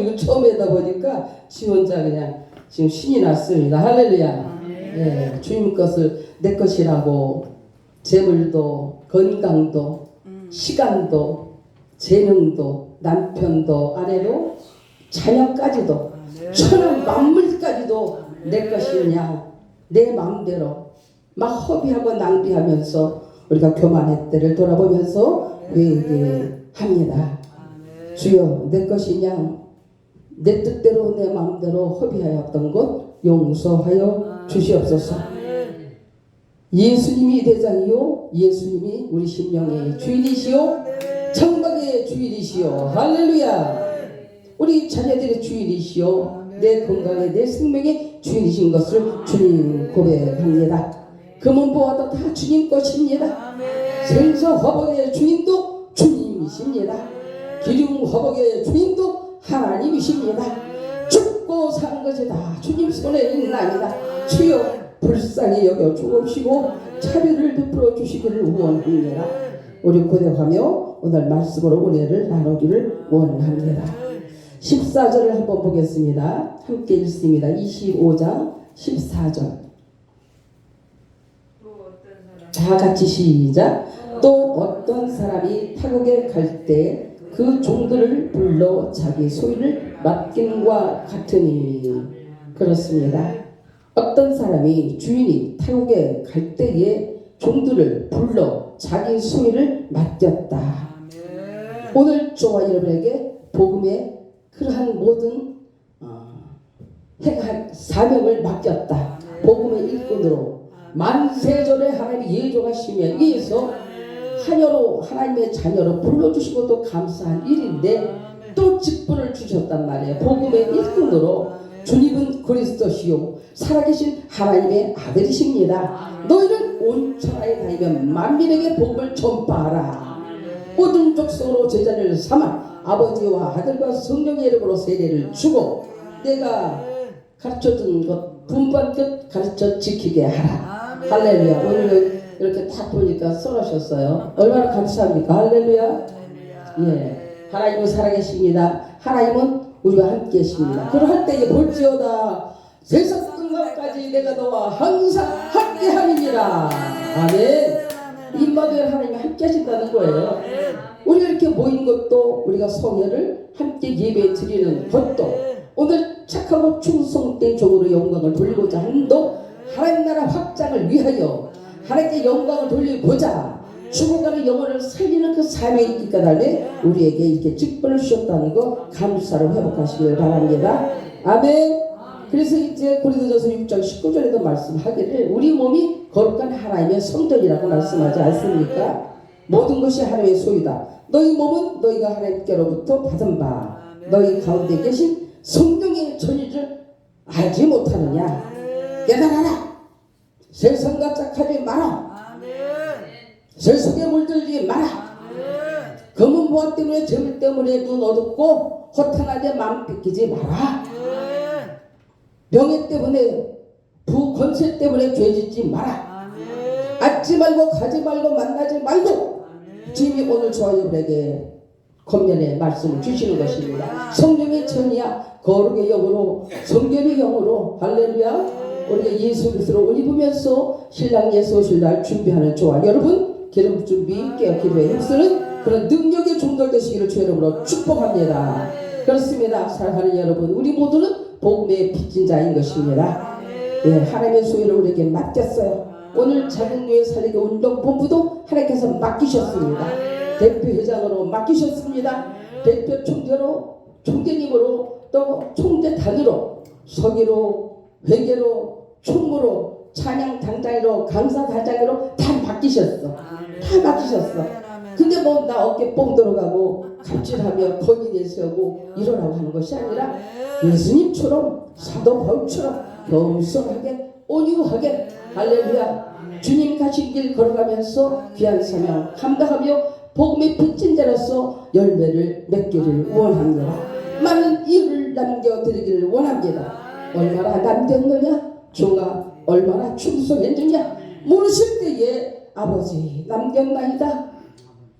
이거 처음 하다 보니까 지 혼자 그냥 지금 신이 났습니다. 할렐루야. 예, 주님 것을 내 것이라고 재물도 건강도 시간도 재능도 남편도 아내도 자녀까지도 천한 만물까지도 내 것이냐 내 마음대로 막 허비하고 낭비하면서 우리가 교만의 때를 돌아보면서 회개합니다. 주여 내 것이냐 내 뜻대로 내 마음대로 허비하였던 것 용서하여 주시옵소서. 예수님이 대장이요 예수님이 우리 심령의 주인이시요 천국의 주인이시요. 할렐루야. 우리 자녀들의 주인이시요 내 건강의 내 생명의 주인이신 것을 주님 고백합니다. 금은 보아도 다 주님 것입니다. 생서 허벅의 주인도 주님이십니다. 기름 허벅의 주인도 하나님이십니다. 죽고 사는 것이 다. 주님 손에 있나이다. 주여 불쌍히 여겨 주옵시고 차례를 베풀어 주시기를 원합니다. 우리 고대하며 오늘 말씀으로 은혜를 나누기를 원합니다. 14절을 한번 보겠습니다. 함께 읽습니다. 25장 14절. 다 같이 시작. 또 어떤 사람이 타국에 갈 때 그 종들을 불러 자기 소유를 맡김과 같으니 그렇습니다. 어떤 사람이 주인이 타국에 갈 때에 종들을 불러 자기 소유를 맡겼다. 오늘 저와 여러분에게 복음의 그러한 모든 어, 행한 사명을 맡겼다. 복음의 일꾼으로 만세전에 하나님이 예정하시면 위해서 하녀로 하나님의 자녀로 불러주시고 또 감사한 일인데 또 직분을 주셨단 말이에요. 복음의 일꾼으로 주님은 그리스도시요 살아계신 하나님의 아들이십니다. 너희는 온 천하에 다니며 만민에게 복음을 전파하라. 모든 족속으로 제자를 삼아 아버지와 아들과 성령의 이름으로 세례를 주고 내가 가르쳐준 것 분반껏 가르쳐 지키게 하라. 할렐루야. 오늘 이렇게 딱 보니까 써놓으셨어요. 얼마나 감사합니까? 할렐루야. 예. 하나님은 살아계십니다. 하나님은 우리와 함께 계십니다. 그러할 때에 볼지어다 세상 끝날까지 내가 너와 항상 함께 함이니라. 아멘. 임마누엘 하나님이 함께 하신다는 거예요. 우리가 이렇게 모인 것도 우리가 성회를 함께 예배 드리는 것도 오늘 착하고 충성된 종으로 영광을 돌리고자 함도 하나님 나라 확장을 위하여 하나님께 영광을 돌리고자 죽어가는 영혼을 살리는 그 사명이 있기 때문에 우리에게 이렇게 직분을 주셨다는 거 감사를 회복하시길 바랍니다. 아멘. 그래서 이제 고린도전서 6장 19절에도 말씀하기를 우리 몸이 거룩한 하나님의 성전이라고 말씀하지 않습니까? 모든 것이 하나님의 소유다. 너희 몸은 너희가 하나님께로부터 받은 바 너희 가운데 계신 성령의 전의를 알지 못하느냐? 깨달아라. 세상과 짝하지 마라. 세속에 물들지 마라. 검은 보화 때문에 재물 때문에 눈 어둡고 허탄하게 마음 뺏기지 마라. 명예 때문에 부 권세 때문에 죄짓지 마라. 앉지 말고 가지 말고 만나지 말고 주님이 오늘 저와 여러분에게 겉면에 말씀을 주시는 것입니다. 성령의 전이야 거룩의 영으로 성결의 영으로 할렐루야 우리가 예수 그리스도로 옷 입으면서 신랑 예수 오실 날 준비하는 저와 여러분 기름 준비 깨어 기도에 힘쓰는 그런 능력의 종들 되시기를 주 여러분으로 축복합니다. 그렇습니다. 사랑하는 여러분 우리 모두는 복음의 빚진 자인 것입니다. 예, 하나님의 소유를 우리에게 맡겼어요. 오늘 작은 교회 살리기 운동본부도 하나님께서 맡기셨습니다. 대표회장으로 맡기셨습니다. 대표 총재로 총재님으로 또 총재단으로 서기로 회계로 총무로 찬양 당장으로 강사 단장으로 다 맡기셨어. 다 맡기셨어. 근데 뭐 나 어깨 뽕 들어가고 갑질하며 건의 내세우고 이러라고 하는 것이 아니라 예수님처럼 사도 바울처럼 겸손하게 온유하게 할렐루야. 주님 가신 길 걸어가면서 귀한 사명 감당하며 복음의 빚진 자로서 열매를 맺기를 원합니다. 많은 일을 남겨드리기를 원합니다. 얼마나 남겼느냐 종아 얼마나 충성했느냐 모르실 때에 아버지 남겼나이다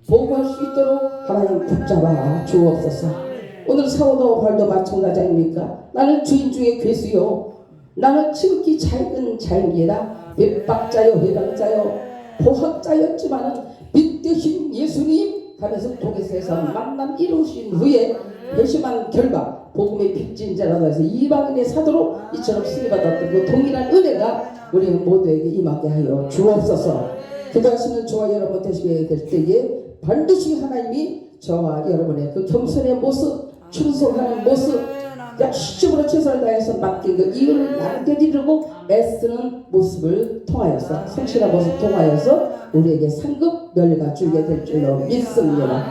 보고할 수 있도록 하나님 붙잡아 주옵소서 오늘 사오도 발도 마찬가지 아닙니까? 나는 주인 중에 괴수요. 나는 지극히 작은 자입니다. 외박자요, 회방자요, 보학자였지만은 빛대신 예수님 하면서 독에서 만남 이루신 후에 회심한 결과 복음의 빚진자라고 해서 이방인의 사도로 이처럼 쓰임받았던 그 동일한 은혜가 우리 모두에게 임하게 하여 주옵소서. 기도하시는 저와 여러분 되시게 될 때에 반드시 하나님이 저와 여러분의 그 겸손의 모습, 충성하는 모습, 열심으로 최선을 다해서 맡긴 그 이유를 남겨드리고 애쓰는 모습을 통하여서 성실한 모습 통하여서 우리에게 상급 면례가 주게 될 줄로 믿습니다.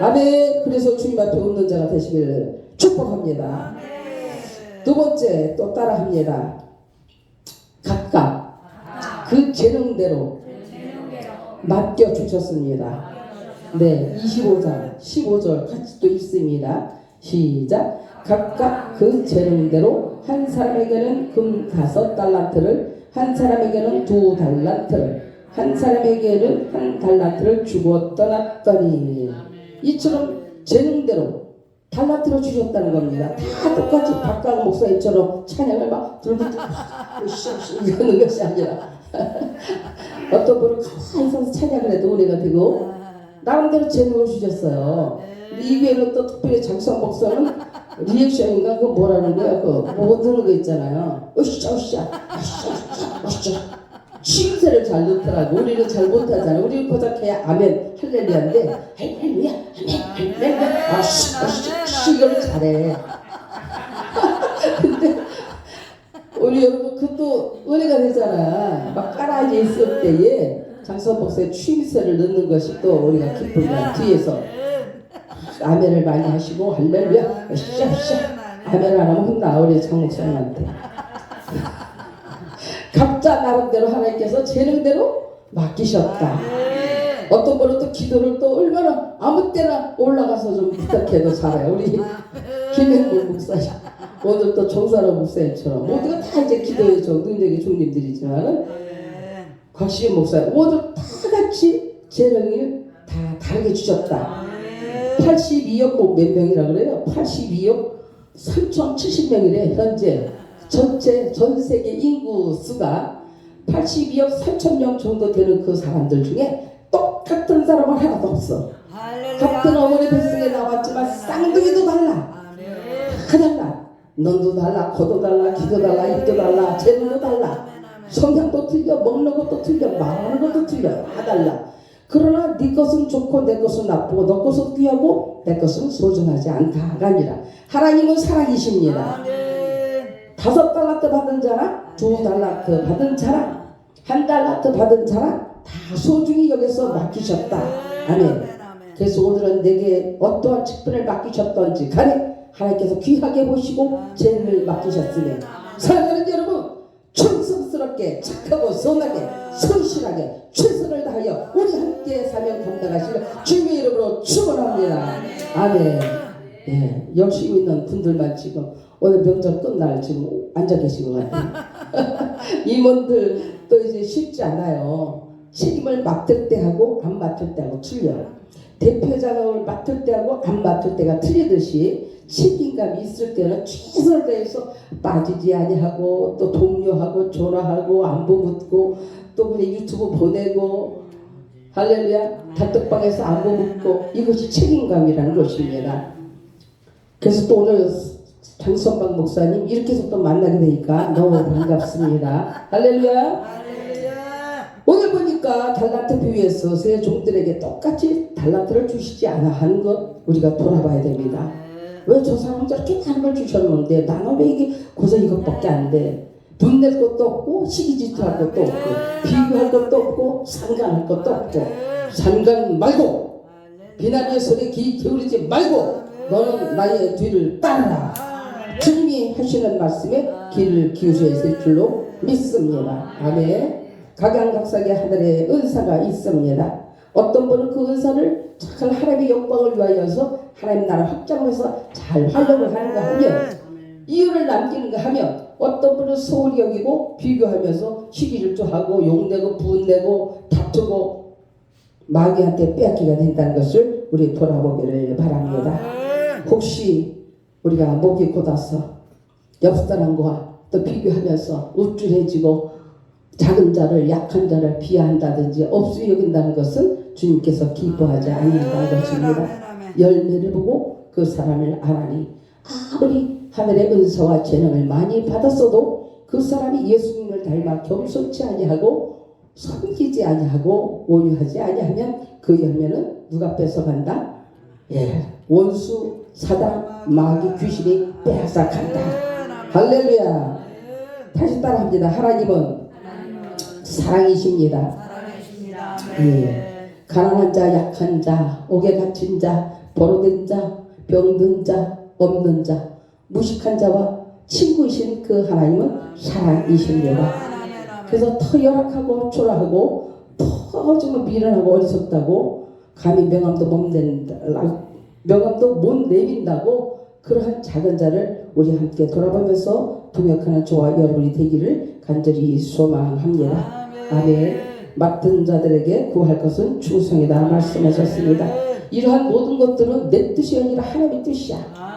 아멘. 그래서 주님 앞에 웃는 자가 되시기를 축복합니다. 두 번째 또 따라합니다. 각각 그 재능대로 맡겨 주셨습니다. 네, 25장 15절 같이 또 읽습니다. 시작. 각각 그 재능대로 한 사람에게는 금 다섯 달란트를 한 사람에게는 두 달란트를 한 사람에게는 한 달란트를 주고 떠났더니 이처럼 재능대로 달란트로 주셨다는 겁니다. 다 똑같이 박강 목사님처럼 찬양을 막 으쌰으쌰 이러는 것이 아니라 어떤 분은 가만히 서서 찬양을 해도 은혜가 되고 나름대로 재능을 주셨어요. 이외에는 또 특별히 장성 목사는 리액션인가 그 뭐라는 거야 그뭐 드는 거 있잖아요. 으쌰 으쌰 으쌰 으쌰 쉼새를 잘 넣더라고. 우리는 잘 못하잖아. 우리는 고작해야 아멘 할렐루야인데 할렐루야 아멘 할렐루야 아 씨 아씨 이걸 잘해. 근데 우리 여러분 그것도 은혜가 되잖아. 막 깔아앉아 있을 때에 장선 목사의 취임새를 넣는 것이 또 우리가 기쁨이야. 뒤에서 아멘을 많이 하시고 할렐루야 으쌰 아멘 안 하면 혼나 우리 장 목사님한테. 각자 나름대로 하나님께서 재능대로 맡기셨다. 어떤 분은 또 기도를 또 얼마나 아무 때나 올라가서 좀 부탁해도 잘해요. 우리 김행국 목사님. 오늘 또 정사로 목사님처럼 모두가 다 이제 기도의 저 능력의 종님들이지만은 곽시윤 목사님 모두 다 같이 재능을 다 다르게 주셨다. 82억 뭐몇 명이라 그래요? 82억 3,070명이래 현재 전체 전 세계 인구 수가 82억 3천 명 정도 되는 그 사람들 중에 똑같은 사람은 하나도 없어. 같은 어머니 뱃속에 나왔지만 쌍둥이도 달라. 다 달라. 눈도 달라, 코도 달라, 귀도 달라, 입도 달라, 재능도 달라. 성향도 틀려, 먹는 것도 틀려, 말하는 것도 틀려. 다 달라. 그러나 네 것은 좋고 내 것은 나쁘고 너 것은 귀하고 내 것은 소중하지 않다가 아니라. 하나님은 사랑이십니다. 다섯 달란트 받은 자랑, 두 달란트 받은 자랑, 한 달란트 받은 자랑 다 소중히 여기서 맡기셨다. 아멘. 그래서 오늘은 내게 어떠한 직분을 맡기셨던지 간에 하나님께서 귀하게 보시고 재능을 맡기셨으니 사랑하는 여러분 충성스럽게 착하고 선하게 성실하게 최선을 다하여 우리 함께 사명 감당하시길 주님의 이름으로 축원합니다. 아멘. 예, 열심히 있는 분들만 지금 오늘 명절 끝날 지금 앉아 계신 것 같아요. 임원들 또 이제 쉽지 않아요. 책임을 맡을 때 하고 안 맡을 때 하고 틀려요. 대표장을 맡을 때하고 안 맡을 때가 틀리듯이 책임감이 있을 때는 최선을 다해서 빠지지 아니하고 또 동료하고 전화하고 안부 묻고 또 그냥 유튜브 보내고 할렐루야 단톡방에서 안부 묻고 이것이 책임감이라는 것입니다. 그래서 또 오늘 장선박 목사님 이렇게 해서 또 만나게 되니까 너무 반갑습니다. 할렐루야. 오늘 보니까 달란트 비유에서 세 종들에게 똑같이 달란트를 주시지 않아 하는 것 우리가 돌아봐야 됩니다. 왜 저 사람 저렇게 많은 걸 주셨는데 나는 왜 이게 고작 이것밖에 안 돼? 분낼 것도 없고 시기 질투할 것도 없고 비교할 것도 없고 상관할 것도 없고 상관 말고 비난의 소리에 귀 기울이지 말고 너는 나의 뒤를 따르라. 주님이 하시는 말씀에 귀를 기울여야 될 줄로 믿습니다. 아멘. 각양각색의 하늘의 은사가 있습니다. 어떤 분은 그 은사를 잘 하나님의 영광을 위하여서 하나님 나라 확장해서 잘 활용을 하는가 하면 이유를 남기는가 하면 어떤 분은 소홀히 여기고 비교하면서 시기질투하고 욕내고 분내고 다투고 마귀한테 빼앗기가 된다는 것을 우리 돌아보기를 바랍니다. 혹시 우리가 목이 곧아서 옆 사람과 또 비교하면서 우쭐해지고 작은 자를 약한 자를 비하한다든지 없이 여긴다는 것은 주님께서 기뻐하지 않는다는 것입니다. 열매를 보고 그 사람을 알아니 아무리 하늘의 은사와 재능을 많이 받았어도 그 사람이 예수님을 닮아 겸손치 아니하고 섬기지 아니하고 온유하지 아니하면 그 열매는 누가 뺏어간다? 예, 원수 사단 마귀 귀신이 빼앗아간다. 할렐루야. 다시 따라합니다. 하나님은 사랑이십니다. 예. 가난한 자, 약한 자, 옥에 갇힌 자, 버로된 자, 병든 자, 없는 자, 무식한 자와 친구이신 그 하나님은 사랑이십니다. 그래서 더 열악하고 초라하고 더 정말 미련하고 어리석다고 감히 명함도 못 낸다, 명함도 못 내민다고 그러한 작은 자를 우리 함께 돌아보면서 동역하는 저와 여러분이 되기를 간절히 소망합니다. 아멘. 맡은 자들에게 구할 것은 충성이다 말씀하셨습니다. 이러한 모든 것들은 내 뜻이 아니라 하나님의 뜻이야.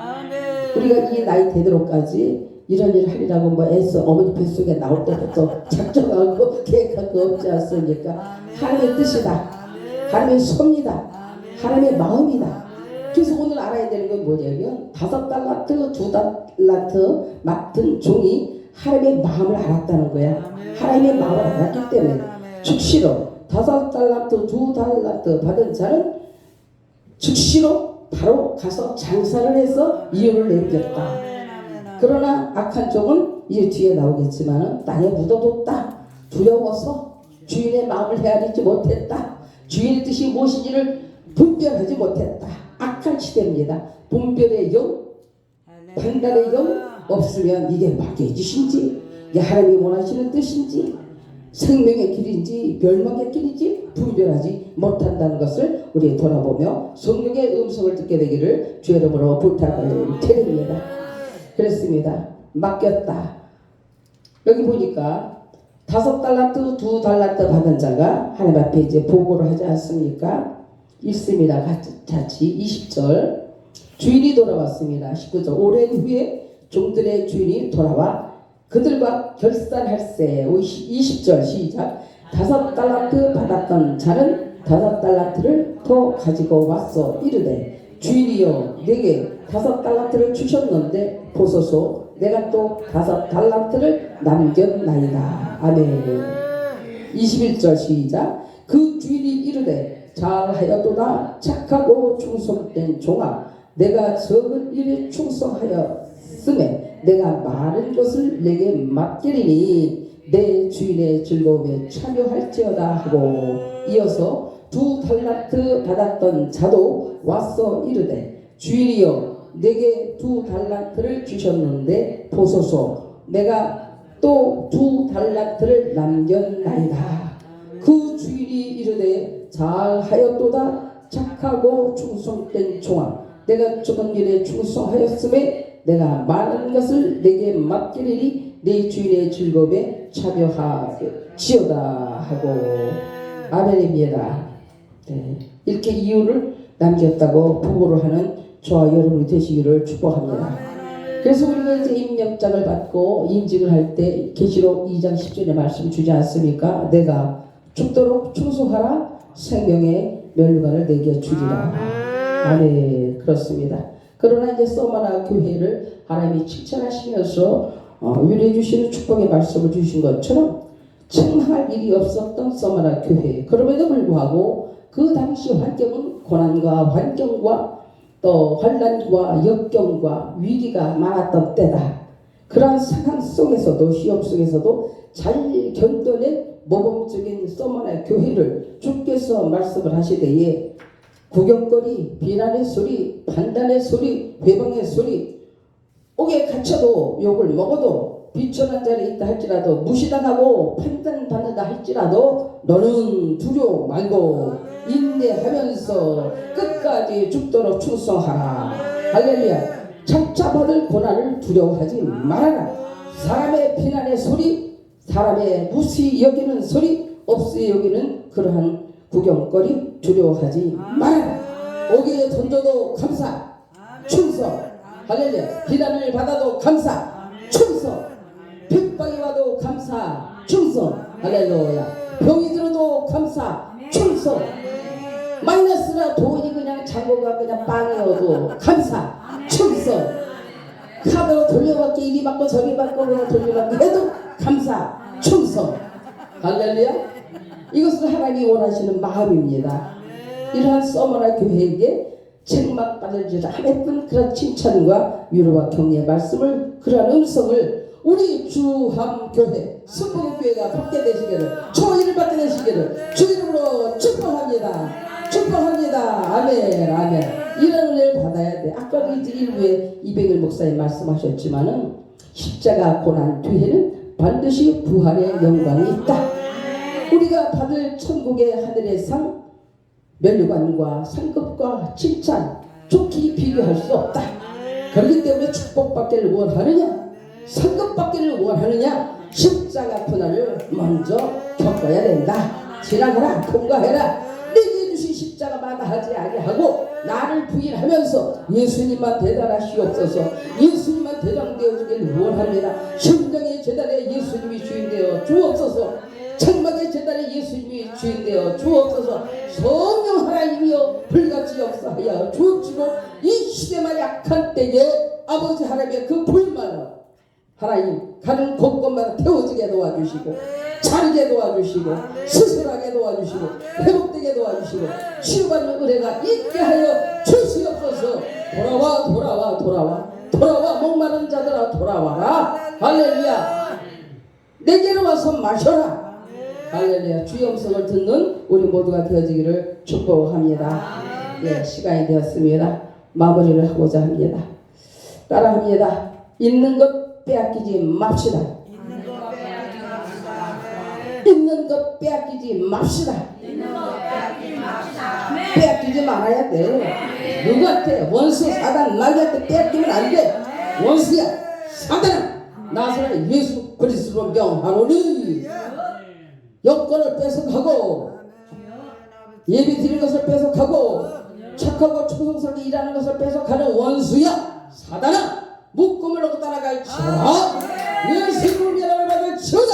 우리가 이 나이 되도록까지 이런 일을 하리라고 뭐 애써 어머니 뱃속에 나올 때부터 작정하고 계획한 거 없지 않습니까? 하나님의 뜻이다. 하나님의 손이다. 하나님의 마음이다. 그래서 오늘 알아야 되는 건 뭐냐면 다섯 달란트, 두 달란트 맡은 종이 하나님의 마음을 알았다는 거야. 하나님의 마음을 알았기 때문에 즉시로 다섯 달란트, 두 달란트 받은 자는 즉시로 바로 가서 장사를 해서 이윤을 남겼다. 그러나 악한 종은 이제 뒤에 나오겠지만 땅에 묻어뒀다. 두려워서 주인의 마음을 헤아리지 못했다. 주인의 뜻이 무엇인지를 분별하지 못했다. 악한 시대입니다. 분별의 영, 판단의 영 없으면 이게 짓인지 이게 하나님이 원하시는 뜻인지 생명의 길인지 멸망의 길인지 분별하지 못한다는 것을 우리 돌아보며 성령의 음성을 듣게 되기를 주 이름으로 부탁을 드립니다. 그렇습니다. 맡겼다. 여기 보니까 다섯 달란트, 두 달란트 받은 자가 하나님 앞에 이제 보고를 하지 않습니까? 읽습니다. 같이 20절 주인이 돌아왔습니다. 19절 오랜 후에 종들의 주인이 돌아와 그들과 결산할세 20절 시작 다섯 달란트 받았던 자는 다섯 달란트를 더 가지고 왔어 이르되 주인이여 내게 다섯 달란트를 주셨는데 보소서 내가 또 다섯 달란트를 남겼나이다. 아멘. 21절 시작. 그 주인이 이르되 잘하였도다. 착하고 충성된 종아 내가 적은 일에 충성하였음에 내가 많은 것을 내게 맡기리니 내 주인의 즐거움에 참여할지어다 하고 이어서 두 달란트 받았던 자도 와서 이르되 주인이여 내게 두 달란트를 주셨는데 보소서. 내가 또 두 달란트를 남겼나이다. 그 주인이 이르되 잘하였도다. 착하고 충성된 종아 내가 적은 일에 충성하였음에 내가 많은 것을 내게 맡기리니 내 주인의 즐거움에 참여하지어다 하고 아멘입니다. 네. 이렇게 이유를 남겼다고 보고를 하는 저와 여러분이 되시기를 축복합니다. 그래서 우리가 이제 임명장을 받고 임직을 할 때 계시록 2장 10절의 말씀 주지 않습니까? 내가 죽도록 충성하라 생명의 멸류관을 내게 주리라. 아멘 그렇습니다. 그러나 이제 서마나 교회를 하나님이 칭찬하시면서 어, 유래해 주시는 축복의 말씀을 주신 것처럼 칭할 일이 없었던 서마나 교회 그럼에도 불구하고 그 당시 환경은 고난과 환경과 또 환란과 역경과 위기가 많았던 때다. 그러한 상황 속에서도 시험 속에서도 잘 견뎌낸 모범적인 서머나 교회를 주께서 말씀을 하시되에 구경거리, 비난의 소리, 판단의 소리, 회방의 소리, 옥에 갇혀도 욕을 먹어도 비천한 자리에 있다 할지라도 무시당하고 판단받는다 할지라도 너는 두려워 말고 인내하면서 끝까지 죽도록 충성하라. 할렐루야. 찾자받을 고난을 두려워하지 말아라. 사람의 비난의 소리, 사람의 무시 여기는 소리, 없이 여기는 그러한 구경거리 두려워하지 말아라. 오기에 던져도 감사, 충성. 할렐루야. 비난을 받아도 감사 충성. 핍박이 와도 감사 충성. 할렐루야. 병이 들어도 감사 충성. 마이너스나 돈이 그냥 잔고가 그냥 빵이어도 감사 충성. 카드로 돌려받기 이리 받고 저리 받고 그냥 돌려받기 해도 감사 충성. 할렐루야. 이것을 하나님이 원하시는 마음입니다. 이러한 서머나 교회에게 책망받을 줄 하랬던 그런 칭찬과 위로와 격려의 말씀을 그러한 음성을 우리 주함교회 순복음교회가 받게 되시기를 초일을 받게 되시기를 주 이름으로 축복합니다. 축복합니다. 아멘 아멘. 이런 은혜를 받아야 돼. 아까도 이제 일부에 이백일 목사님 말씀하셨지만은 십자가 고난 뒤에는 반드시 부활의 영광이 있다. 우리가 받을 천국의 하늘의 상 면류관과 상급과 칭찬 좋게 비교할 수 없다. 그렇기 때문에 축복받기를 원하느냐 상급받기를 원하느냐 십자가 고난을 먼저 겪어야 된다. 지나가라 통과해라 내게 주신 십자가 마다 하지 아니하고 나를 부인하면서 예수님만 대단하시옵소서 예수님만 대장되어 주길 원합니다. 심정의 재단에 예수님이 주인되어 주옵소서 천막의 재단에 예수님이 주인되어 주옵소서 하나님이여 불같이 역사하여 주옵시고 이 시대만 약한 때에 아버지 하나님의 그 불만을 하나님 가는 곳곳마다 태워지게 도와주시고 자르게 도와주시고 스스로하게 도와주시고 회복되게 도와주시고 치유받는 은혜가 있게 하여 주시옵소서. 돌아와 돌아와 돌아와. 돌아와 목마른 자들아 돌아와라. 할렐루야. 내게로 와서 마셔라. 할렐루야. 주의 음성을 듣는 우리 모두가 되어지기를 축복합니다 예 시간이 되었습니다. 마무리를 하고자 합니다. 따라합니다. 있는 것 빼앗기지 맙시다. 있는 것 빼앗기지 맙시다. 빼앗기지 말아야 돼. 누구한테 원수 사단 마귀한테 빼앗기면 안 돼. 원수야 사단아 나서는 예수 그리스도로 명하노니. 여권을 뺏어가고 예배 드리는 것을 뺏어가고 착하고 초성스럽게 일하는 것을 뺏어가는 원수야 사단아 묶음을 놓고 따라갈지어다 예수님을 미안함을 받을 지어다.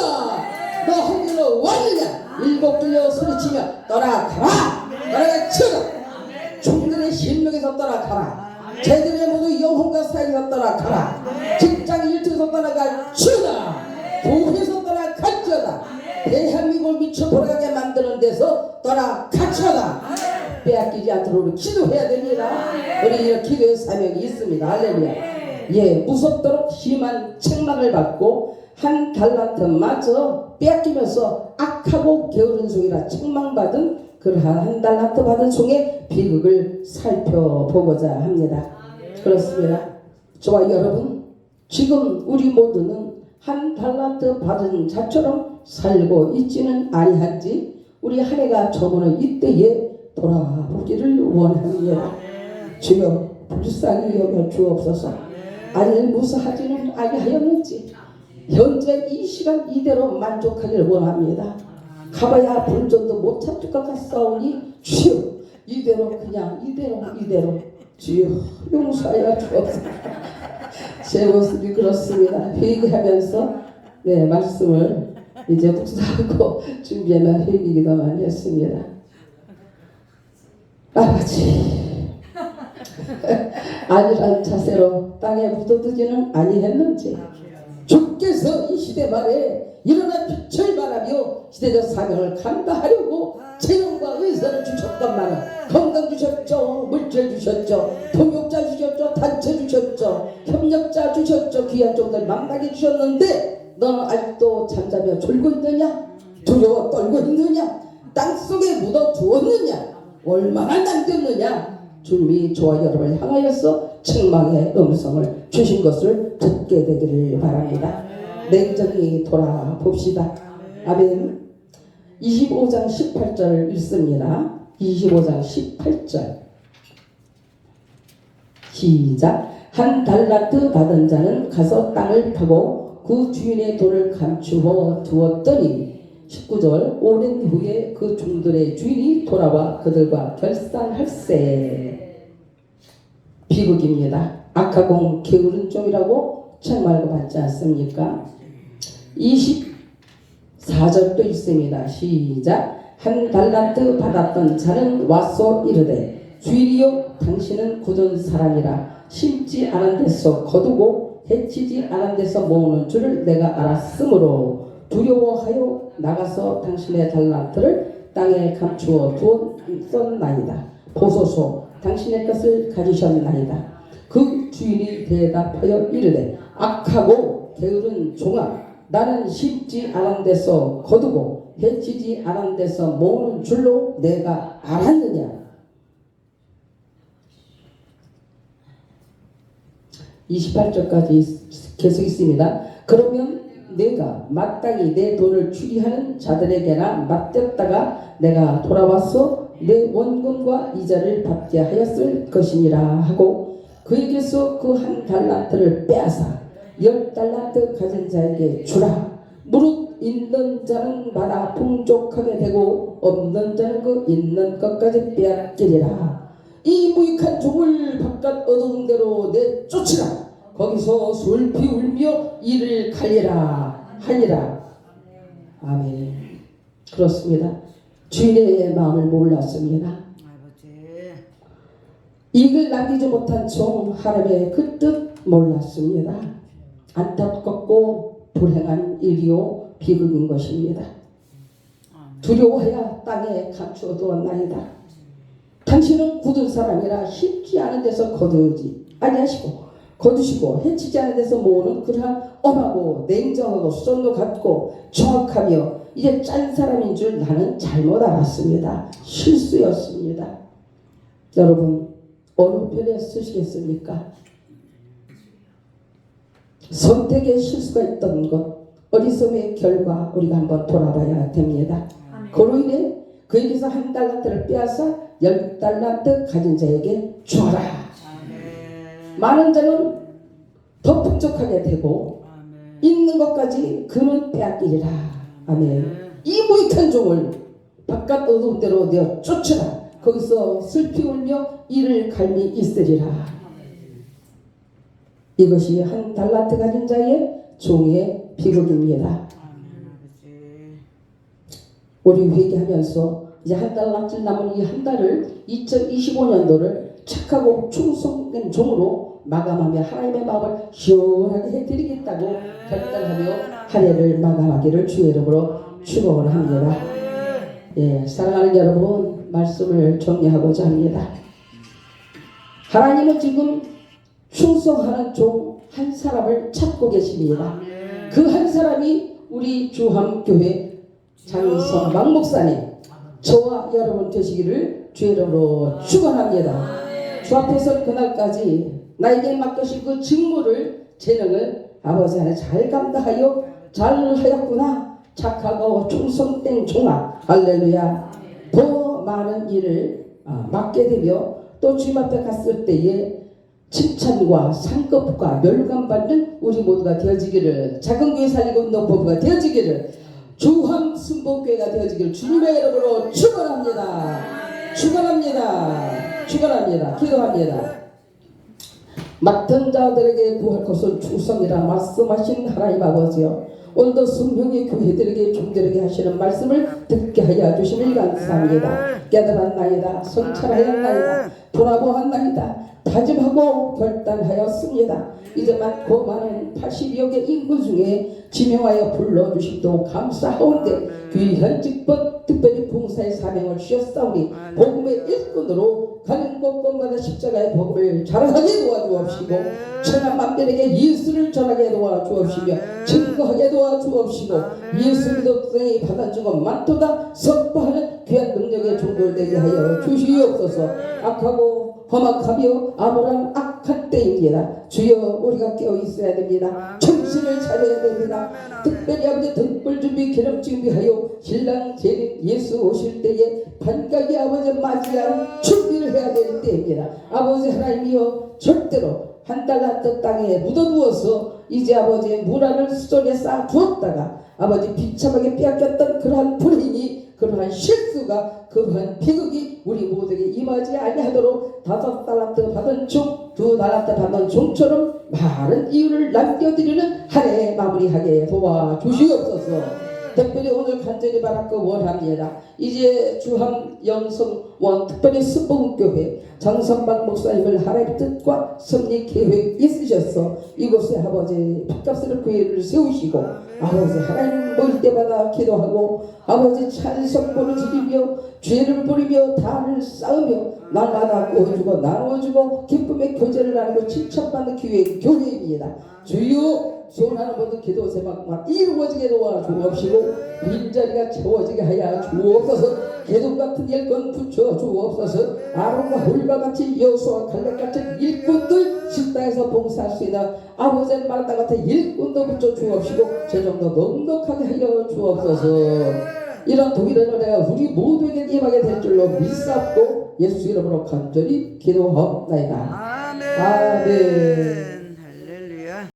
너 한길로 왔느냐? 일곱 들려 소리치며 떠나가라. 떠나갈지어다 종들의 신명에서 떠나가라. 제들의 모두 영혼과 사이에서 떠나가라. 직장 일터에서 떠나갈지어다 교회에서 떠나갈지어다 대한민국을 미쳐 돌아가게 만드는 데서 떠나갈지어다 빼앗기지 않도록 우리 기도해야 됩니다 우리 이런 기도의 사명이 있습니다 할렐루야 예 무섭도록 심한 책망을 받고 한 달란트마저 빼앗기면서 악하고 게으른 종이라 책망받은 그러한 한 달란트 받은 종의 비극을 살펴보고자 합니다. 그렇습니다. 저와 여러분, 지금 우리 모두는 한 달란트 받은 자처럼 살고 있지는 아니한지 우리 한 해가 저무는 이때에 돌아보기를 원합니다. 주여 불쌍히 여겨 주옵소서. 아니 무사하지는 아니하였는지 현재 이 시간 이대로 만족하기를 원합니다. 가봐야 본전도 못 찾을 것 같사오니 주여 이대로 그냥 이대로 이대로 주여 용서하여 주옵소서. 제 모습이 그렇습니다. 회개하면서 네 말씀을 이제 묵상하고 준비하며 회개기도 많이 했습니다. 아버지. 아니란 자세로 땅에 묻어두지는 아니했는지 주께서 이 시대 말에 일어나 빛을 발하며 시대적 사명을 감당하려고 재능과 의사를 주셨건만은 건강 주셨죠 물질 주셨죠 동역자 주셨죠 단체 주셨죠 협력자 주셨죠 귀한 종들 만나게 주셨는데 너는 아직도 잠자며 졸고 있느냐? 두려워 떨고 있느냐? 땅속에 묻어 두었느냐 얼마나 남겼느냐 주님이 저와 여러분을 향하여서 책망의 음성을 주신 것을 듣게 되기를 바랍니다. 냉정히 돌아봅시다. 아멘. 25장 18절 읽습니다. 25장 18절. 시작. 한 달란트 받은 자는 가서 땅을 파고 그 주인의 돈을 감추어 두었더니 19절 오랜 후에 그 종들의 주인이 돌아와 그들과 결산할세 비극입니다. 악하고 게으른 종이라고 책 말고 받지 않습니까? 24절도 있습니다. 시작. 한 달란트 받았던 자는 와서 이르되 주일이여 당신은 굳은 사람이라 심지 않은 데서 거두고 해치지 않은 데서 모으는 줄을 내가 알았으므로 두려워하여 나가서 당신의 달란트를 땅에 감추어 두었나이다. 보소서 당신의 것을 가지셨나이다. 그 주인이 대답하여 이르되 악하고 게으른 종아 나는 심지 않은 데서 거두고 해치지 않은 데서 모으는 줄로 내가 알았느냐 28절까지 계속 있습니다. 그러면 내가 마땅히 내 돈을 추리하는 자들에게나 맡겼다가 내가 돌아와서 내 원금과 이자를 받게 하였을 것이니라 하고 그에게서 그 한 달란트를 빼앗아 열 달란트 가진 자에게 주라. 무릇 있는 자는 받아 풍족하게 되고 없는 자는 그 있는 것까지 빼앗기리라. 이 무익한 종을 바깥 어두운 데로 내쫓으라 거기서 솔피 울며 이를 갈리라 하니라 아멘 그렇습니다 주인의 마음을 몰랐습니다 이익을 남기지 못한 종 하나님의 그 뜻 몰랐습니다. 안타깝고 불행한 일이요 비극인 것입니다. 두려워하여 땅에 감추어 두었나이다. 당신은 굳은 사람이라 쉽지 않은 데서 거두지 아니하시고 거두시고 해치지 않은 데서 모으는 그러한 엄하고 냉정하고 수전도 같고 정확하며 이제 짠 사람인 줄 나는 잘못 알았습니다. 실수였습니다. 여러분 어느 편에 쓰시겠습니까? 선택의 실수가 있던 것, 어리석음의 결과 우리가 한번 돌아봐야 됩니다. 그로 인해 그에게서 한 달란트를 빼앗아 열 달란트 가진 자에게 주어라. 많은 자는 더 풍족하게 되고 아멘 있는 것까지 그는 빼앗기리라. 아멘. 이 무익한 종을 바깥 어두운 데로 내어 쫓으라. 거기서 슬피 울며 이를 갈미 있으리라. 이것이 한 달란트 가진 자의 종의 비극입니다. 아멘 우리 회개하면서 이제 한달 남짓 남은 이 한 달을 2025년도를 착하고 충성된 종으로 마감하며 하나님의 마음을 시원하게 해드리겠다고 결단하며 한 해를 마감하기를 주의 이름으로 축원을 합니다. 예, 사랑하는 여러분 말씀을 정리하고자 합니다. 하나님은 지금 충성하는 종 한 사람을 찾고 계십니다. 그 한 사람이 우리 주함교회 장성박 목사님 저와 여러분 되시기를 주의 이름으로 축원합니다. 주 앞에서 그날까지 나에게 맡겨신 그 직무를 재능을 아버지 안에 잘 감당하여 잘 하였구나 착하고 충성된 종아 할렐루야 더 많은 일을 아, 맡게 되며 또 주님 앞에 갔을 때에 칭찬과 상급과 멸감받는 우리 모두가 되어지기를 작은 교회 살리고 농법부가 되어지기를 주함 순복교회가 되어지기를 주님의 이름으로 축원합니다. 축원합니다. 축원합니다. 기도합니다. 맡은 자들에게 구할 것은 충성이라 말씀하신 하나님 아버지여 오늘도 성령의 교회들에게 종들에게 하시는 말씀을 듣게 하여 주시길 감사합니다 깨달았나이다 성찰하였나이다 돌아보았나이다 다짐하고 결단하였습니다 이제 많고 많은 80여 개 인구 중에 지명하여 불러주시도 감사하온데 귀한 직분 특별히 봉사의 사명을 주셨사오니 복음의 일꾼으로 가는 곳곳마다 십자가의 복음을 자랑하게 도와주옵시고 천한 만별에게 예수를 전하게 도와주옵시며 증거하게 도와주옵시고 예수 믿음성이 받아주고 만토다 선포하는 귀한 능력의 종들 되게 하여 주시옵소서. 악하고 험악하며 아무런 악 한 때입니다. 주여 우리가 깨어 있어야 됩니다. 정신을 차려야 됩니다. 특별히 아버지 등불 준비 기름 준비하여 신랑 재림 예수 오실 때에 반가기 아버지 맞이할 준비를 해야 될 때입니다. 아버지 하나님이여 절대로 한 달란트 땅에 묻어두어서 이제 아버지의 문화를 수전에 쌓아 두었다가 아버지 비참하게 빼앗겼던 그러한 불행이 그러한 실수가 그러한 비극이 우리 모두에게 임하지 아니하도록 다섯 달란트 받은 종, 두 달란트 받은 종처럼 많은 이유를 남겨드리는 한 해 마무리하게 도와주시옵소서. 특별히 오늘 간절히 바라고 원합니다. 이제 주함 영성원 특별히 승봉교회 장선박 목사님을 하나님의 뜻과 섭리 계획 있으셔서 이곳에 아버지 핏값을 교회를 세우시고 아버지 하나님 모일 때마다 기도하고 아버지 찬성보를 지키며 죄를 부리며 단을 쌓으며 날마다 구워주고 나누어주고 기쁨의 교제를 나누고 칭찬받는 기회 교회입니다. 주여 소원하는 모든 기도 제목만 이루어지게 도와 주옵시고 빈자리가 채워지게 하여 주옵소서. 개동 같은 일꾼 붙여 주옵소서. 아론과 홀과 같이 여수와 갈렙 같은 일꾼들 식당에서 봉사할 수 있는 아버지의 말다 같은 일꾼도 붙여 주옵시고 재정도 넉넉하게 하여 주옵소서. 이런 독일의 은혜가 우리 모두에게 임하게 될 줄로 믿사옵고 예수 이름으로 간절히 기도하옵나이다. 아멘. 아멘